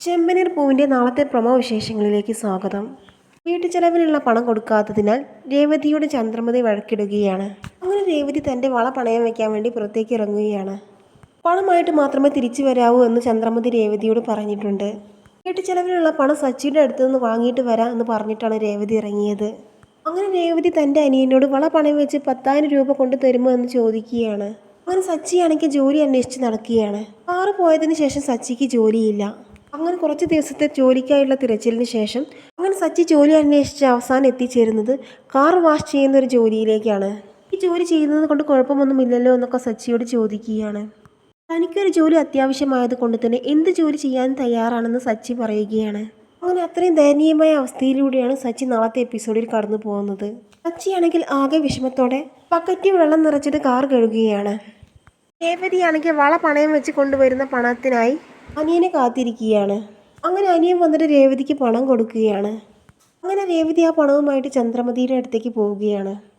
ചെമ്പനീർ പൂവിന്റെ നാളത്തെ പ്രമോ വിശേഷങ്ങളിലേക്ക് സ്വാഗതം. വീട്ടുചെലവിനുള്ള പണം കൊടുക്കാത്തതിനാൽ രേവതിയോട് ചന്ദ്രമതി വഴക്കിടുകയാണ്. അങ്ങനെ രേവതി തന്റെ വള പണയം വയ്ക്കാൻ വേണ്ടി പുറത്തേക്ക് ഇറങ്ങുകയാണ്. പണമായിട്ട് മാത്രമേ തിരിച്ചു വരാവൂ എന്ന് ചന്ദ്രമതി രേവതിയോട് പറഞ്ഞിട്ടുണ്ട്. വീട്ടുചെലവിനുള്ള പണം സച്ചിയുടെ അടുത്തു നിന്ന് വാങ്ങിയിട്ട് വരാം എന്ന് പറഞ്ഞിട്ടാണ് രേവതി ഇറങ്ങിയത്. അങ്ങനെ രേവതി തന്റെ അനിയനോട് വള പണയം വെച്ച് പത്തായിരം രൂപ കൊണ്ട് തരുമോ എന്ന് ചോദിക്കുകയാണ്. അങ്ങനെ സച്ചിയാണെങ്കിൽ ജോലി അന്വേഷിച്ച് നടക്കുകയാണ്. കാറ് പോയതിന് ശേഷം സച്ചിക്ക് ജോലിയില്ല. അങ്ങനെ കുറച്ച് ദിവസത്തെ ജോലിക്കായുള്ള തിരച്ചിലിന് ശേഷം അങ്ങനെ സച്ചി ജോലി അന്വേഷിച്ച് അവസാനം എത്തിച്ചേരുന്നത് കാർ വാഷ് ചെയ്യുന്ന ഒരു ജോലിയിലേക്കാണ്. ഈ ജോലി ചെയ്യുന്നത് കൊണ്ട് കുഴപ്പമൊന്നുമില്ലല്ലോ എന്നൊക്കെ സച്ചിയോട് ചോദിക്കുകയാണ്. തനിക്കൊരു ജോലി അത്യാവശ്യമായത് കൊണ്ട് തന്നെ എന്ത് ജോലി ചെയ്യാൻ തയ്യാറാണെന്ന് സച്ചി പറയുകയാണ്. അങ്ങനെ അത്രയും ദയനീയമായ അവസ്ഥയിലൂടെയാണ് സച്ചി നാളത്തെ എപ്പിസോഡിൽ കടന്നു പോകുന്നത്. സച്ചിയാണെങ്കിൽ ആകെ വിഷമത്തോടെ ബക്കറ്റിൽ വെള്ളം നിറച്ചിട്ട് കാർ കഴുകുകയാണ്. രേവതിയാണെങ്കിൽ വള പണയം വെച്ച് കൊണ്ടുവരുന്ന പണത്തിനായി അനിയനെ കാത്തിരിക്കുകയാണ്. അങ്ങനെ അനിയൻ വന്നിട്ട് രേവതിക്ക് പണം കൊടുക്കുകയാണ്. അങ്ങനെ രേവതി ആ പണവുമായിട്ട് ചന്ദ്രമതിയുടെ അടുത്തേക്ക് പോവുകയാണ്.